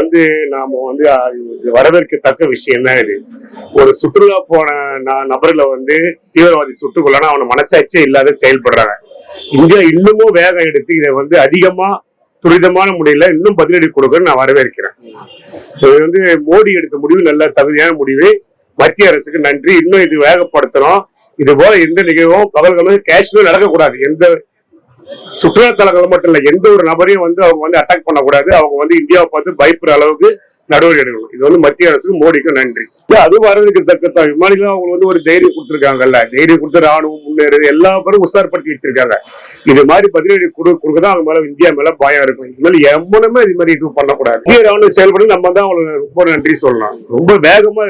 வந்து நாம வந்து வரவேற்க தக்க வரவேற்கத்தக்க விஷயம் தான் இது? ஒரு சுற்றுலா போன நபர்ல நபர்களை வந்து தீவிரவாதி சுட்டுக்குள்ளனா அவனை மனசாட்சியே இல்லாத செயல்படுறாங்க. இந்தியா இன்னமும் வேகம் எடுத்து இதை வந்து அதிகமா துரிதமான முறையில இன்னும் பதிலடி கொடுக்கணும்னு நான் வரவேற்கிறேன். இது வந்து மோடி எடுத்த முடிவு நல்ல தகுதியான முடிவு. மத்திய அரசுக்கு நன்றி. இன்னும் இது வேகப்படுத்தணும். இது போல எந்த நிகழ்வும் பகல்களும் காஷ்மீர் நடக்கக்கூடாது. எந்த சுற்றுலா தலங்கள் மட்டும் இல்ல எந்த ஒரு நபரையும் வந்து அவங்க வந்து அட்டாக் பண்ணக்கூடாது. அவங்க வந்து இந்தியாவை பார்த்து பயப்படுற அளவுக்கு நடவடிக்கை எடுக்கணும். இது வந்து மத்திய அரசுக்கு மோடிக்கும் நன்றி. அது வரதுக்கு தக்க விமானிகளும் அவங்க வந்து ஒரு தைரியம் கொடுத்துருக்காங்கல்ல. தைரியம் கொடுத்து ராணுவம் முன்னேறு எல்லா பேரும் உஷார்படுத்தி வச்சிருக்காங்க. இது மாதிரி பதிலடி கொடு கொடுக்கதான் அவங்க மேல இந்தியா மேல பயம் இருக்கும். இது மாதிரி எம்மனுமே இது மாதிரி இது பண்ணக்கூடாது. இந்திய ராணுவம் செயல்படும் நம்ம தான் அவங்களுக்கு ரொம்ப நன்றி சொல்லலாம். ரொம்ப வேகமா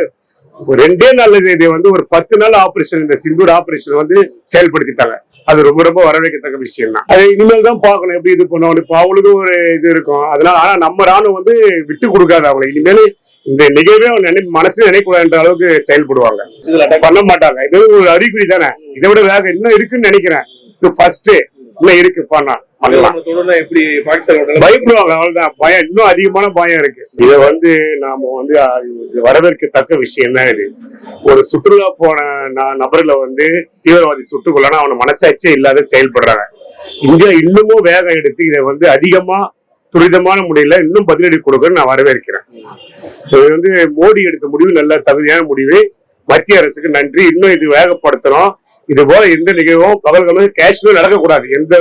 ஒரு ரெண்டே நாள்ல இது- வந்து ஒரு பத்து நாள் ஆபரேஷன் இந்த சிந்தூர் ஆபரேஷன் வந்து செயல்படுத்திட்டாங்க. அது ரொம்ப ரொம்ப வரவேற்கத்தக்க விஷயம் தான். அது இனிமேல் தான் பார்க்கணும் எப்படி இது பண்ணுவாங்க இப்போ அவங்களுக்கும் ஒரு இது இருக்கும். அதனால ஆனா நம்ம ராணுவம் வந்து விட்டு கொடுக்காது அவங்களை. இனிமேல் இந்த நிகழ்வே நினை மனசு நினைக்கூடாதுன்ற அளவுக்கு செயல்படுவாங்க. இதுல பண்ண மாட்டாங்க. இது ஒரு அறிகுறி தானே. இதை விட வேகம் இன்னும் இருக்குன்னு நினைக்கிறேன். இது ஃபர்ஸ்ட் இன்னும் இருக்கு பண்ணா பண்ணலாம் எப்படி பயப்படுவாங்க அவ்வளவுதான். பயம் இன்னும் அதிகமான பயம் இருக்கு. இதை வந்து நாம வந்து அஹ், இது வரவேற்கத்தக்க விஷயம் தான் இது? ஒரு சுற்றுலா போன ந- நபர்களை வந்து தீவிரவாதி சுட்டுக்கொள்ளனா அவன மனசாட்சியே இல்லாத செயல்படுறாங்க. இந்தியா இன்னமும் வேகம் எடுத்து இதை வந்து அதிகமா துரிதமான முறையில இன்னும் பதிலடி கொடுக்கணும்னு நான் வரவேற்கிறேன். இது வந்து மோடி எடுத்த முடிவு நல்ல தகுதியான முடிவு. மத்திய அரசுக்கு நன்றி. இன்னும் இது வேகப்படுத்தணும். இது போல எந்த நிகழ்வும் பகல்களும் காஷ்மீர் நடக்கக்கூடாது. எந்த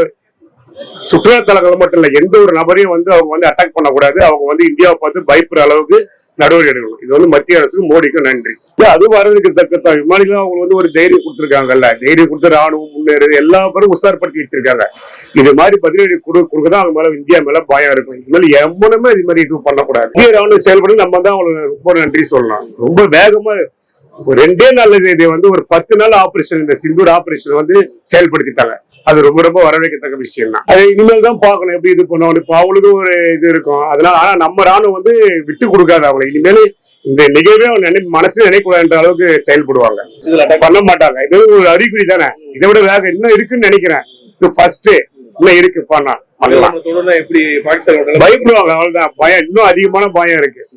சுற்றுலாத்தலங்கள் மட்டும் இல்ல எந்த ஒரு நபரையும் வந்து அவங்க வந்து அட்டாக் பண்ணக்கூடாது. அவங்க வந்து இந்தியாவை பார்த்து பயப்படுற அளவுக்கு நடவடிக்கை எடுக்கணும். இது வந்து மத்திய அரசுக்கு மோடிக்கும் நன்றி. அது வரதுக்கு தக்க விமானிகளும் அவங்க வந்து ஒரு தைரியம் கொடுத்துருக்காங்கல்ல. தைரியம் கொடுத்து ராணுவம் முன்னேறு எல்லா பேரும் உஷார்படுத்தி வச்சிருக்காங்க. இது மாதிரி பதிலடி கொடு கொடுக்கதான் அவங்க மேல இந்தியா மேல பயம் இருக்கும். இது மாதிரி எம்மனுமே இது மாதிரி இது பண்ணக்கூடாது. இந்திய ராணுவம் செயல்படும் நம்ம தான் அவங்களுக்கு ரொம்ப நன்றி சொல்லலாம். ரொம்ப வேகமா ஒரு ரெண்டே நாள்ல இது- வந்து ஒரு பத்து நாள் ஆபரேஷன் இந்த சிந்தூர் ஆபரேஷன் வந்து செயல்படுத்திட்டாங்க. அது ரொம்ப ரொம்ப வரவேற்கத்தக்க விஷயம் தான். அது இனிமேல் தான் பார்க்கணும் எப்படி இது பண்ணுவாங்க இப்போ அவங்களுக்கும் ஒரு இது இருக்கும். அதனால ஆனா நம்ம ராணுவம் வந்து விட்டு கொடுக்காது அவங்களை. இனிமேல் இந்த நிகழ்வே நினை மனசு நினைக்கூடாதுன்ற அளவுக்கு செயல்படுவாங்க. இதுல பண்ண மாட்டாங்க. இது ஒரு அறிகுறி தானே. இதை விட வேகம் இன்னும் இருக்குன்னு நினைக்கிறேன். இது ஃபர்ஸ்ட் இன்னும் இருக்கு பண்ணா பண்ணலாம் தொடர்ந்தா எப்படி பயப்படுவாங்க அவ்வளவுதான். பயம் இன்னும் அதிகமான பயம் இருக்கு.